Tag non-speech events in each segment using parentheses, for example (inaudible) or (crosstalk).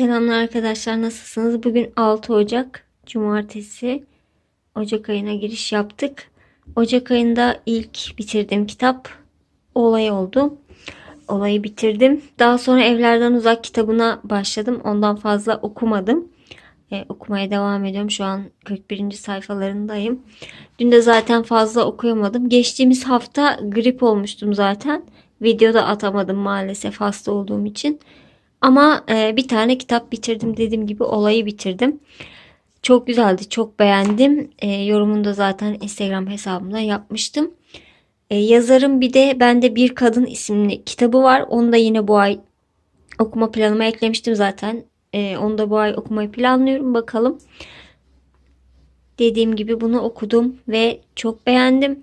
Selamlar arkadaşlar nasılsınız? Bugün 6 Ocak Cumartesi Ocak ayına giriş yaptık. Ocak ayında ilk bitirdiğim kitap Olay oldu. Olayı bitirdim. Daha sonra Evlerden Uzak kitabına başladım. Ondan fazla okumadım. E, okumaya devam ediyorum. Şu an 41. sayfalarındayım. Dün de zaten fazla okuyamadım. Geçtiğimiz hafta grip olmuştum zaten. Video da atamadım maalesef hasta olduğum için. Ama e, bir tane kitap bitirdim dediğim gibi olayı bitirdim. Çok güzeldi, çok beğendim. E, yorumunu da zaten Instagram hesabımda yapmıştım. E, yazarın bir de bende Bir Kadın isimli kitabı var. Onu da yine bu ay okuma planıma eklemiştim zaten. E, onu da bu ay okumayı planlıyorum. Bakalım. Dediğim gibi bunu okudum ve çok beğendim.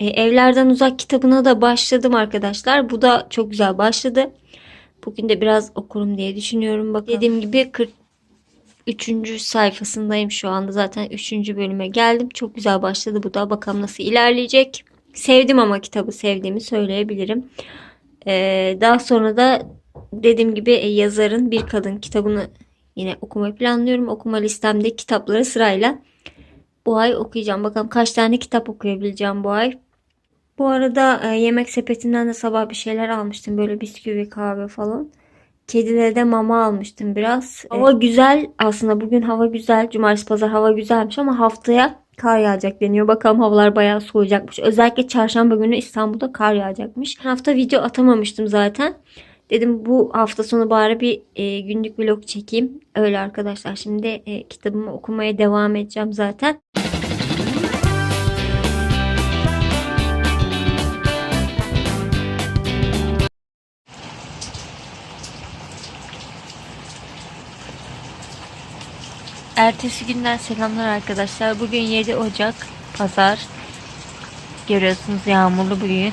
E, Evlerden Uzak kitabına da başladım arkadaşlar. Bu da çok güzel başladı. Bugün de biraz okurum diye düşünüyorum. Bak dediğim gibi 43. sayfasındayım şu anda. Zaten 3. bölüme geldim. Çok güzel başladı bu da. Bakalım nasıl ilerleyecek. Sevdim ama kitabı sevdiğimi söyleyebilirim. Ee, daha sonra da dediğim gibi e, yazarın bir kadın kitabını yine okumayı planlıyorum. Okuma listemde kitapları sırayla bu ay okuyacağım. Bakalım kaç tane kitap okuyabileceğim bu ay. Bu arada e, yemek sepetinden de sabah bir şeyler almıştım. Böyle bisküvi, kahve falan. Kedilere de mama almıştım biraz. Hava güzel. Aslında bugün hava güzel. Cumartesi pazar hava güzelmiş ama haftaya kar yağacak deniyor. Bakalım havalar bayağı soğuyacakmış. Özellikle çarşamba günü İstanbul'da kar yağacakmış. Hafta video atamamıştım zaten. Dedim bu hafta sonu bari bir e, günlük vlog çekeyim. Öyle arkadaşlar. Şimdi e, kitabımı okumaya devam edeceğim zaten. Ertesi günden selamlar arkadaşlar. Bugün 7 Ocak Pazar. Görüyorsunuz yağmurlu bugün.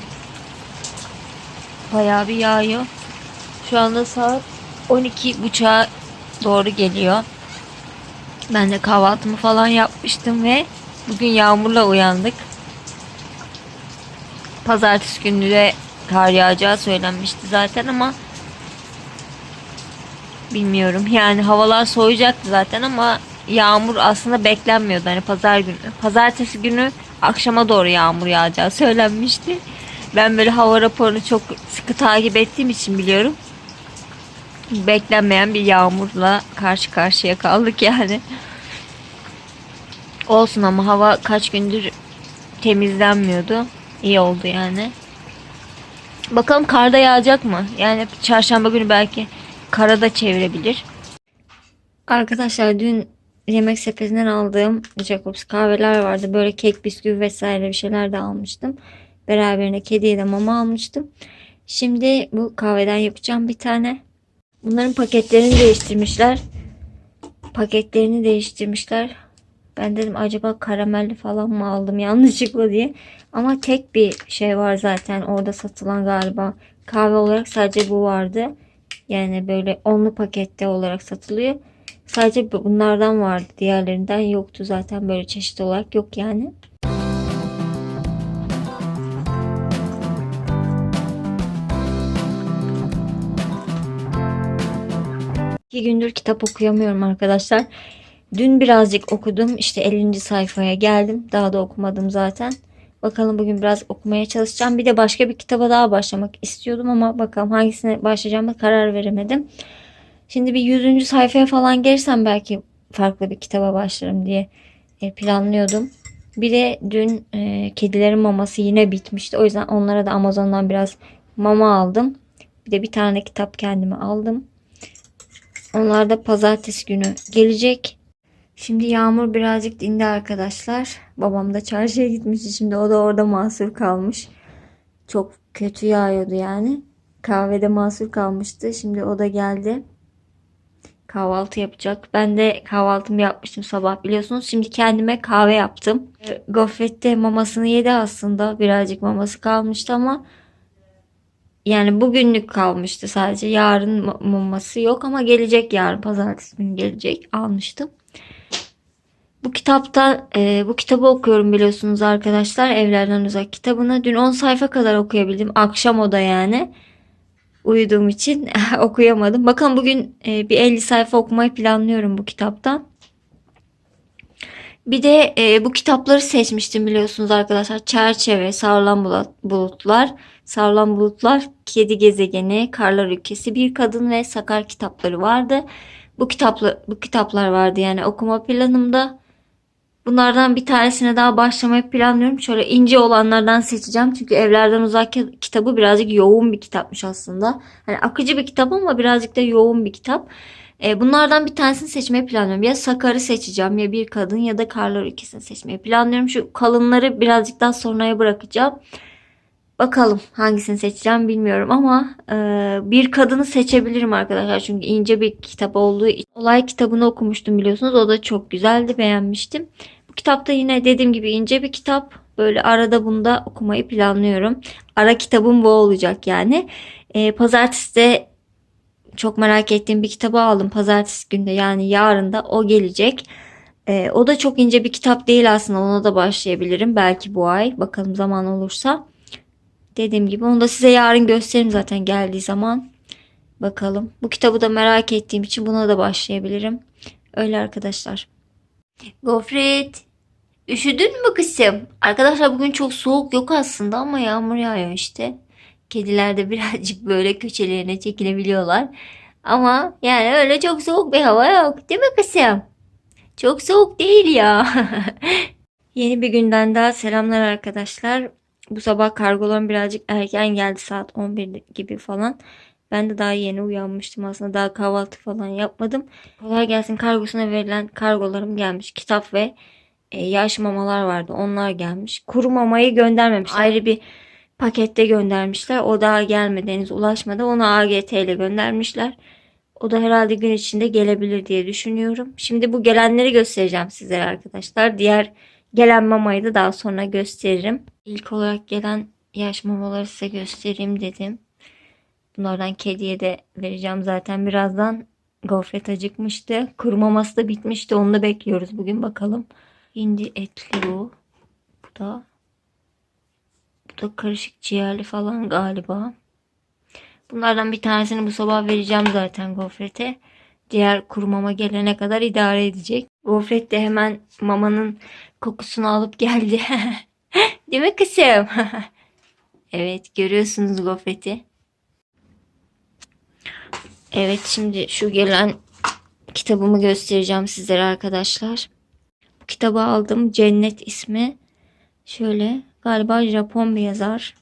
Bayağı bir yağıyor. Şu anda saat 12.30'a doğru geliyor. Ben de kahvaltımı falan yapmıştım ve bugün yağmurla uyandık. Pazartesi günü de kar yağacağı söylenmişti zaten ama bilmiyorum. Yani havalar soğuyacaktı zaten ama yağmur aslında beklenmiyordu. Hani pazar günü. Pazartesi günü akşama doğru yağmur yağacağı (laughs) söylenmişti. Ben böyle hava raporunu çok sıkı takip ettiğim için biliyorum. Beklenmeyen bir yağmurla karşı karşıya kaldık yani. Olsun ama hava kaç gündür temizlenmiyordu. İyi oldu yani. Bakalım karda yağacak mı? Yani çarşamba günü belki karada çevirebilir. Arkadaşlar dün yemek sepetinden aldığım Jacobs kahveler vardı. Böyle kek, bisküvi vesaire bir şeyler de almıştım. Beraberinde kediye de mama almıştım. Şimdi bu kahveden yapacağım bir tane. Bunların paketlerini değiştirmişler. Paketlerini değiştirmişler. Ben dedim acaba karamelli falan mı aldım yanlışlıkla diye. Ama tek bir şey var zaten orada satılan galiba. Kahve olarak sadece bu vardı. Yani böyle onlu pakette olarak satılıyor. Sadece bunlardan vardı. Diğerlerinden yoktu zaten böyle çeşit olarak yok yani. İki gündür kitap okuyamıyorum arkadaşlar. Dün birazcık okudum. İşte 50. sayfaya geldim. Daha da okumadım zaten. Bakalım bugün biraz okumaya çalışacağım. Bir de başka bir kitaba daha başlamak istiyordum ama bakalım hangisine başlayacağıma karar veremedim. Şimdi bir 100. sayfaya falan gelirsem belki farklı bir kitaba başlarım diye e, planlıyordum. Bir de dün e, kedilerin maması yine bitmişti. O yüzden onlara da Amazon'dan biraz mama aldım. Bir de bir tane kitap kendime aldım. Onlar da pazartesi günü gelecek. Şimdi yağmur birazcık dindi arkadaşlar. Babam da çarşıya gitmişti. Şimdi o da orada mahsur kalmış. Çok kötü yağıyordu yani. Kahvede mahsur kalmıştı. Şimdi o da geldi. Kahvaltı yapacak. Ben de kahvaltımı yapmıştım sabah biliyorsunuz. Şimdi kendime kahve yaptım. E, Gofrette mamasını yedi aslında. Birazcık maması kalmıştı ama yani bugünlük kalmıştı sadece. Yarın ma- maması yok ama gelecek yarın. Pazartesi günü gelecek. Almıştım. Bu kitapta e, bu kitabı okuyorum biliyorsunuz arkadaşlar. Evlerden Uzak kitabını. Dün 10 sayfa kadar okuyabildim. Akşam o da yani. Uyuduğum için (laughs) okuyamadım. Bakın bugün e, bir 50 sayfa okumayı planlıyorum bu kitaptan. Bir de e, bu kitapları seçmiştim biliyorsunuz arkadaşlar. Çerçeve, Sarılan Bulut- Bulutlar, Sarılan Bulutlar, Kedi Gezegeni, Karlar Ülkesi, Bir Kadın ve Sakar kitapları vardı. Bu kitaplar bu kitaplar vardı yani okuma planımda. Bunlardan bir tanesine daha başlamayı planlıyorum. Şöyle ince olanlardan seçeceğim. Çünkü Evlerden Uzak kitabı birazcık yoğun bir kitapmış aslında. Hani akıcı bir kitap ama birazcık da yoğun bir kitap. E, bunlardan bir tanesini seçmeyi planlıyorum. Ya Sakar'ı seçeceğim ya bir kadın ya da Karlar Ülkesi'ni seçmeyi planlıyorum. Şu kalınları birazcık daha sonraya bırakacağım. Bakalım hangisini seçeceğim bilmiyorum ama e, bir kadını seçebilirim arkadaşlar. Çünkü ince bir kitap olduğu için. Olay kitabını okumuştum biliyorsunuz. O da çok güzeldi beğenmiştim. Kitapta yine dediğim gibi ince bir kitap. Böyle arada bunda okumayı planlıyorum. Ara kitabım bu olacak yani. E, pazartesi de çok merak ettiğim bir kitabı aldım pazartesi günde yani yarın da o gelecek. Ee, o da çok ince bir kitap değil aslında ona da başlayabilirim belki bu ay bakalım zaman olursa. Dediğim gibi onu da size yarın gösteririm zaten geldiği zaman. Bakalım. Bu kitabı da merak ettiğim için buna da başlayabilirim. Öyle arkadaşlar. Gofret. Üşüdün mü kızım? Arkadaşlar bugün çok soğuk yok aslında ama yağmur yağıyor işte. Kediler de (laughs) birazcık böyle köşelerine çekilebiliyorlar. Ama yani öyle çok soğuk bir hava yok. Değil mi kızım? Çok soğuk değil ya. (laughs) Yeni bir günden daha selamlar arkadaşlar. Bu sabah kargolarım birazcık erken geldi saat 11 gibi falan. Ben de daha yeni uyanmıştım aslında. Daha kahvaltı falan yapmadım. Kolay gelsin kargosuna verilen kargolarım gelmiş. Kitap ve e, yaş mamalar vardı. Onlar gelmiş. Kuru mamayı göndermemişler. Ayrı bir pakette göndermişler. O daha gelmedi henüz ulaşmadı. Onu AGT ile göndermişler. O da herhalde gün içinde gelebilir diye düşünüyorum. Şimdi bu gelenleri göstereceğim sizlere arkadaşlar. Diğer gelen mamayı da daha sonra gösteririm. İlk olarak gelen yaş mamaları size göstereyim dedim. Bunlardan kediye de vereceğim zaten birazdan. Gofret acıkmıştı. Kuru maması da bitmişti. Onu da bekliyoruz bugün bakalım. Hindi etli bu. Bu da bu da karışık ciğerli falan galiba. Bunlardan bir tanesini bu sabah vereceğim zaten gofrete. Diğer kuru mama gelene kadar idare edecek. Gofret de hemen mamanın kokusunu alıp geldi. (laughs) Değil mi kızım? (laughs) evet görüyorsunuz gofreti. Evet şimdi şu gelen kitabımı göstereceğim sizlere arkadaşlar. Kitabı aldım. Cennet ismi. Şöyle galiba Japon bir yazar.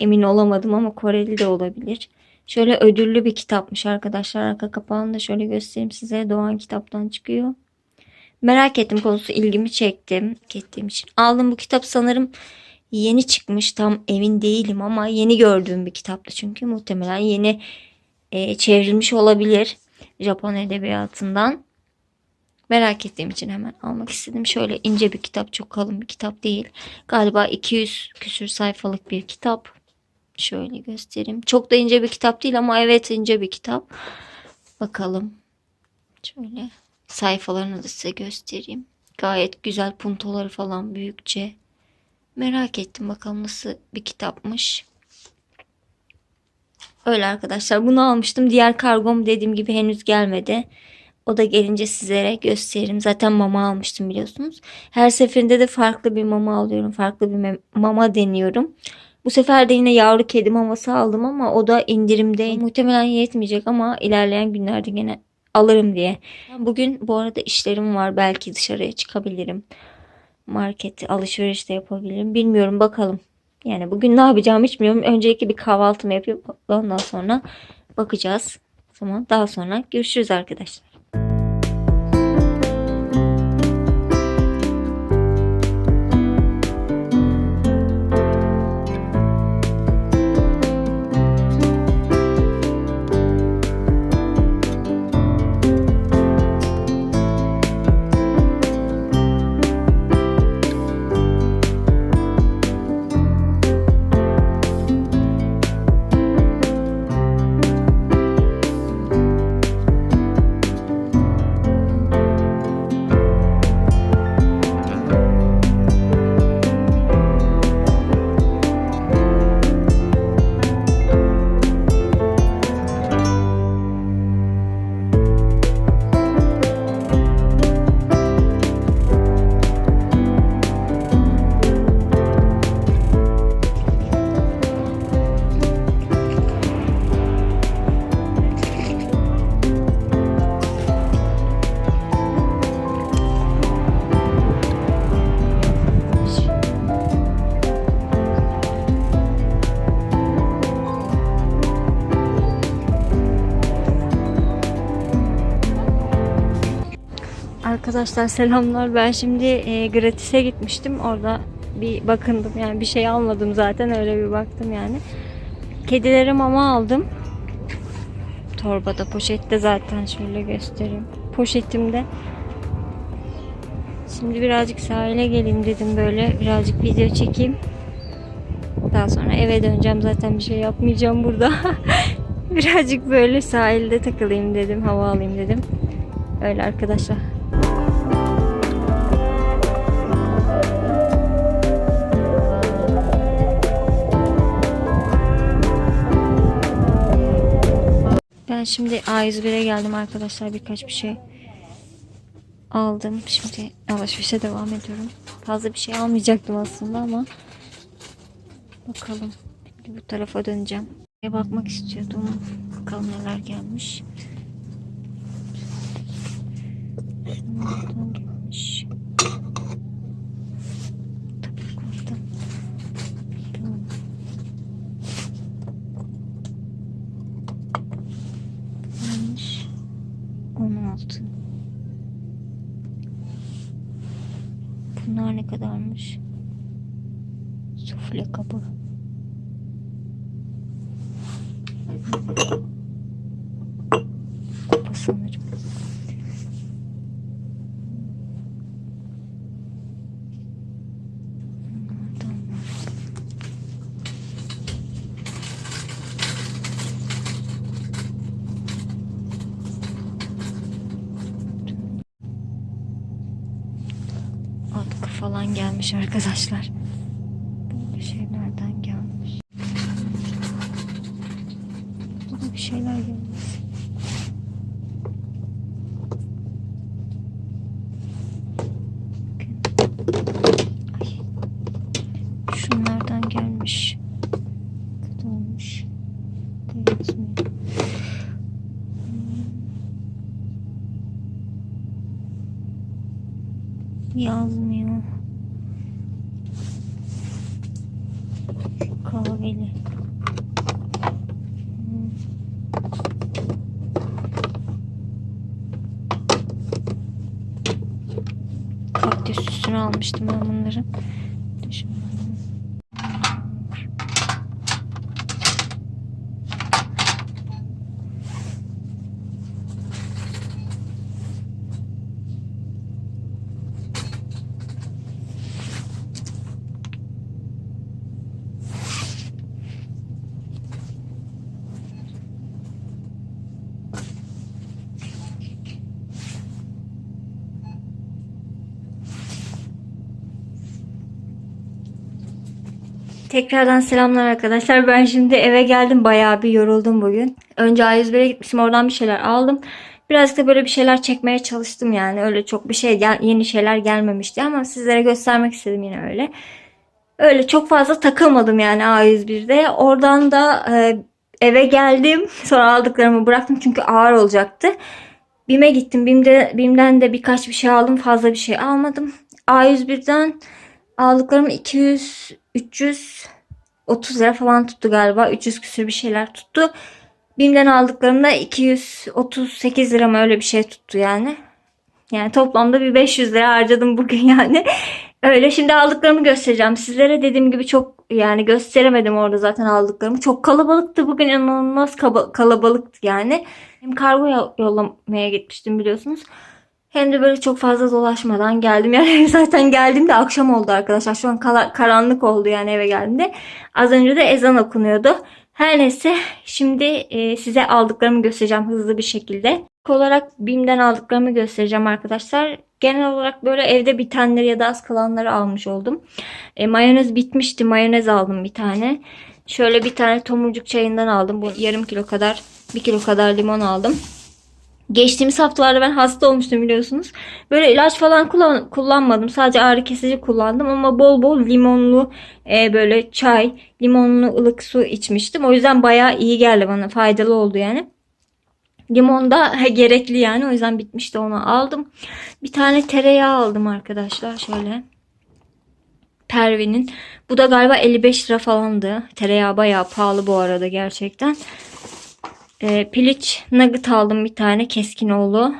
Emin olamadım ama Koreli de olabilir. Şöyle ödüllü bir kitapmış arkadaşlar. Arka kapağını da şöyle göstereyim size. Doğan kitaptan çıkıyor. Merak ettim konusu ilgimi çekti. Ettiğim için. Aldım bu kitap sanırım yeni çıkmış. Tam emin değilim ama yeni gördüğüm bir kitaptı çünkü. Muhtemelen yeni e, çevrilmiş olabilir. Japon edebiyatından. Merak ettiğim için hemen almak istedim. Şöyle ince bir kitap. Çok kalın bir kitap değil. Galiba 200 küsür sayfalık bir kitap. Şöyle göstereyim. Çok da ince bir kitap değil ama evet ince bir kitap. Bakalım. Şöyle sayfalarını da size göstereyim. Gayet güzel puntoları falan büyükçe. Merak ettim bakalım nasıl bir kitapmış. Öyle arkadaşlar bunu almıştım. Diğer kargom dediğim gibi henüz gelmedi. O da gelince sizlere gösteririm. Zaten mama almıştım biliyorsunuz. Her seferinde de farklı bir mama alıyorum. Farklı bir mama deniyorum. Bu sefer de yine yavru kedi maması aldım ama o da indirimde. Muhtemelen yetmeyecek ama ilerleyen günlerde yine alırım diye. Bugün bu arada işlerim var. Belki dışarıya çıkabilirim. Market alışveriş de yapabilirim. Bilmiyorum bakalım. Yani bugün ne yapacağımı hiç bilmiyorum. Öncelikle bir kahvaltımı yapıp ondan sonra bakacağız. O zaman daha sonra görüşürüz arkadaşlar. Arkadaşlar selamlar. Ben şimdi e, gratis'e gitmiştim. Orada bir bakındım. Yani bir şey almadım zaten. Öyle bir baktım yani. Kedilere mama aldım. Torbada, poşette zaten şöyle göstereyim. Poşetimde. Şimdi birazcık sahile geleyim dedim böyle. Birazcık video çekeyim. Daha sonra eve döneceğim. Zaten bir şey yapmayacağım burada. (laughs) birazcık böyle sahilde takılayım dedim. Hava alayım dedim. Öyle arkadaşlar. Ben şimdi A101'e geldim arkadaşlar birkaç bir şey aldım. Şimdi alışverişe devam ediyorum. Fazla bir şey almayacaktım aslında ama bakalım. Şimdi bu tarafa döneceğim. Bir bakmak istiyordum. Bakalım neler gelmiş. Şunlardan Bunlar ne kadarmış? Sufle kabı. Kupa sanırım. Bunlardan var. Atkı falan gelmiş arkadaşlar. Böyle şeylerden gelmiş. Burada bir şeyler gelmiş. Ay. Kaktüs süsünü almıştım ben bunları. Düşünüyorum. Tekrardan selamlar arkadaşlar. Ben şimdi eve geldim. Bayağı bir yoruldum bugün. Önce A101'e gitmişim. Oradan bir şeyler aldım. Birazcık da böyle bir şeyler çekmeye çalıştım yani. Öyle çok bir şey yeni şeyler gelmemişti ama sizlere göstermek istedim yine öyle. Öyle çok fazla takılmadım yani A101'de. Oradan da e, eve geldim. (laughs) Sonra aldıklarımı bıraktım çünkü ağır olacaktı. BİM'e gittim. BİM'de, BİM'den de birkaç bir şey aldım. Fazla bir şey almadım. A101'den aldıklarım 200 330 lira falan tuttu galiba. 300 küsür bir şeyler tuttu. BİM'den aldıklarım da 238 lira mı öyle bir şey tuttu yani. Yani toplamda bir 500 lira harcadım bugün (laughs) yani. Öyle şimdi aldıklarımı göstereceğim. Sizlere dediğim gibi çok yani gösteremedim orada zaten aldıklarımı. Çok kalabalıktı bugün inanılmaz kalabalıktı yani. Hem kargo yo- yollamaya gitmiştim biliyorsunuz. Hem de böyle çok fazla dolaşmadan geldim. Yani (laughs) zaten geldiğimde akşam oldu arkadaşlar. Şu an karanlık oldu yani eve geldiğimde. Az önce de ezan okunuyordu. Her neyse şimdi e, size aldıklarımı göstereceğim hızlı bir şekilde. Olarak BİM'den aldıklarımı göstereceğim arkadaşlar. Genel olarak böyle evde bitenleri ya da az kalanları almış oldum. E, mayonez bitmişti. Mayonez aldım bir tane. Şöyle bir tane tomurcuk çayından aldım. Bu yarım kilo kadar, bir kilo kadar limon aldım. Geçtiğimiz haftalarda ben hasta olmuştum biliyorsunuz. Böyle ilaç falan kullan kullanmadım. Sadece ağrı kesici kullandım ama bol bol limonlu e, böyle çay, limonlu ılık su içmiştim. O yüzden bayağı iyi geldi bana. Faydalı oldu yani. Limon da (laughs) gerekli yani. O yüzden bitmişti onu aldım. Bir tane tereyağı aldım arkadaşlar. Şöyle. Pervin'in. Bu da galiba 55 lira falandı. Tereyağı bayağı pahalı bu arada gerçekten. Ee, piliç nugget aldım bir tane Keskinoğlu.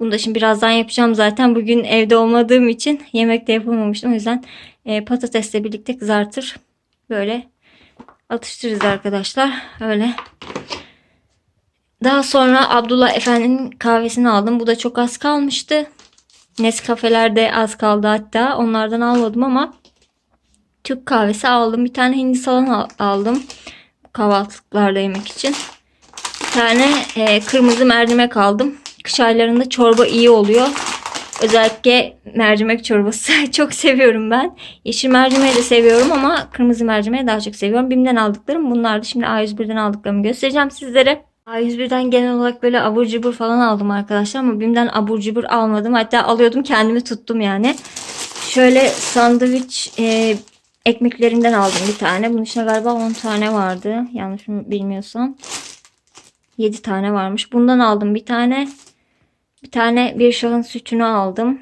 Bunu da şimdi birazdan yapacağım zaten. Bugün evde olmadığım için yemek de yapamamıştım. O yüzden e, patatesle birlikte kızartır. Böyle atıştırırız arkadaşlar. Öyle. Daha sonra Abdullah Efendi'nin kahvesini aldım. Bu da çok az kalmıştı. Nescafelerde az kaldı hatta. Onlardan almadım ama Türk kahvesi aldım. Bir tane Hindistan al- aldım. Kahvaltılıklarda yemek için. Bir tane e, kırmızı mercimek aldım. Kış aylarında çorba iyi oluyor. Özellikle mercimek çorbası (laughs) çok seviyorum ben. Yeşil mercimeği de seviyorum ama kırmızı mercimeği daha çok seviyorum. Bim'den aldıklarım bunlardı. Şimdi A101'den aldıklarımı göstereceğim sizlere. A101'den genel olarak böyle abur cubur falan aldım arkadaşlar ama Bim'den abur cubur almadım. Hatta alıyordum kendimi tuttum yani. Şöyle sandviç e, ekmeklerinden aldım bir tane. Bunun içinde galiba 10 tane vardı. Yanlış mı bilmiyorsam. 7 tane varmış. Bundan aldım bir tane. Bir tane bir şahın sütünü aldım.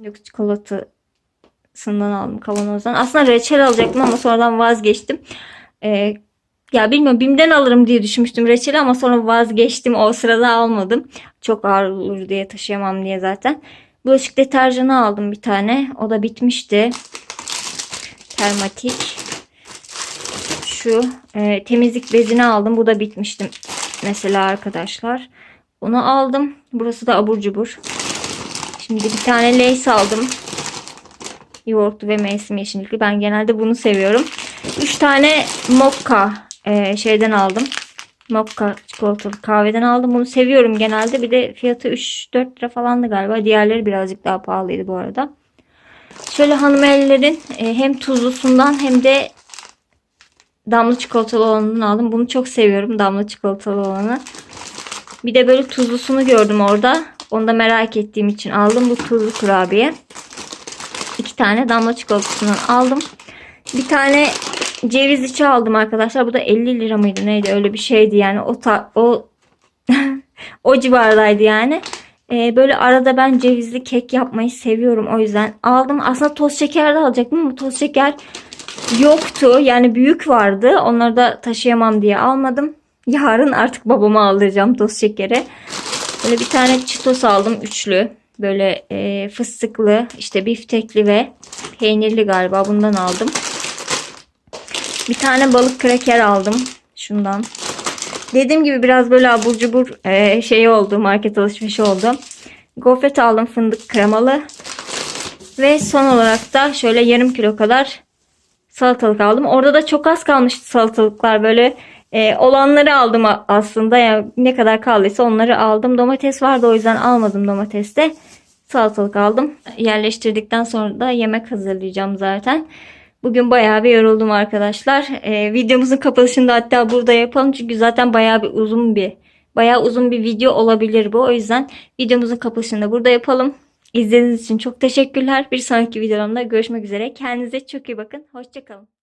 Yok çikolatasından aldım kavanozdan. Aslında reçel alacaktım ama sonradan vazgeçtim. Ee, ya bilmiyorum Bim'den alırım diye düşünmüştüm reçeli ama sonra vazgeçtim. O sırada almadım. Çok ağır olur diye taşıyamam diye zaten. Bulaşık deterjanı aldım bir tane. O da bitmişti. Termatik. Şu e, temizlik bezini aldım. Bu da bitmişti mesela arkadaşlar. Onu aldım. Burası da abur cubur. Şimdi bir tane Lay's aldım. Yoğurtlu ve mevsim yeşillikli. Ben genelde bunu seviyorum. 3 tane Mokka e, şeyden aldım. Mokka çikolatalı kahveden aldım. Bunu seviyorum genelde. Bir de fiyatı 3-4 lira falandı galiba. Diğerleri birazcık daha pahalıydı bu arada. Şöyle hanımellerin e, hem tuzlusundan hem de damla çikolatalı olanından aldım. Bunu çok seviyorum damla çikolatalı olanı. Bir de böyle tuzlusunu gördüm orada. Onu da merak ettiğim için aldım. Bu tuzlu kurabiye. İki tane damla çikolatasından aldım. Bir tane ceviz içi aldım arkadaşlar. Bu da 50 lira mıydı neydi öyle bir şeydi yani. O ta- o (laughs) o civardaydı yani. Ee, böyle arada ben cevizli kek yapmayı seviyorum. O yüzden aldım. Aslında toz şeker de alacaktım ama toz şeker yoktu. Yani büyük vardı. Onları da taşıyamam diye almadım. Yarın artık babama alacağım toz şekeri. Böyle bir tane çitos aldım üçlü. Böyle e, fıstıklı, işte biftekli ve peynirli galiba bundan aldım. Bir tane balık kraker aldım. Şundan. Dediğim gibi biraz böyle abur cubur e, şey oldu. Market alışverişi oldu. Gofret aldım fındık kremalı. Ve son olarak da şöyle yarım kilo kadar salatalık aldım. Orada da çok az kalmıştı salatalıklar. Böyle e, olanları aldım aslında. Yani ne kadar kaldıysa onları aldım. Domates vardı o yüzden almadım domates de. Salatalık aldım. Yerleştirdikten sonra da yemek hazırlayacağım zaten. Bugün bayağı bir yoruldum arkadaşlar. E, videomuzun kapanışını hatta burada yapalım. Çünkü zaten bayağı bir uzun bir bayağı uzun bir video olabilir bu. O yüzden videomuzun kapanışını da burada yapalım. İzlediğiniz için çok teşekkürler. Bir sonraki videomda görüşmek üzere. Kendinize çok iyi bakın. Hoşçakalın.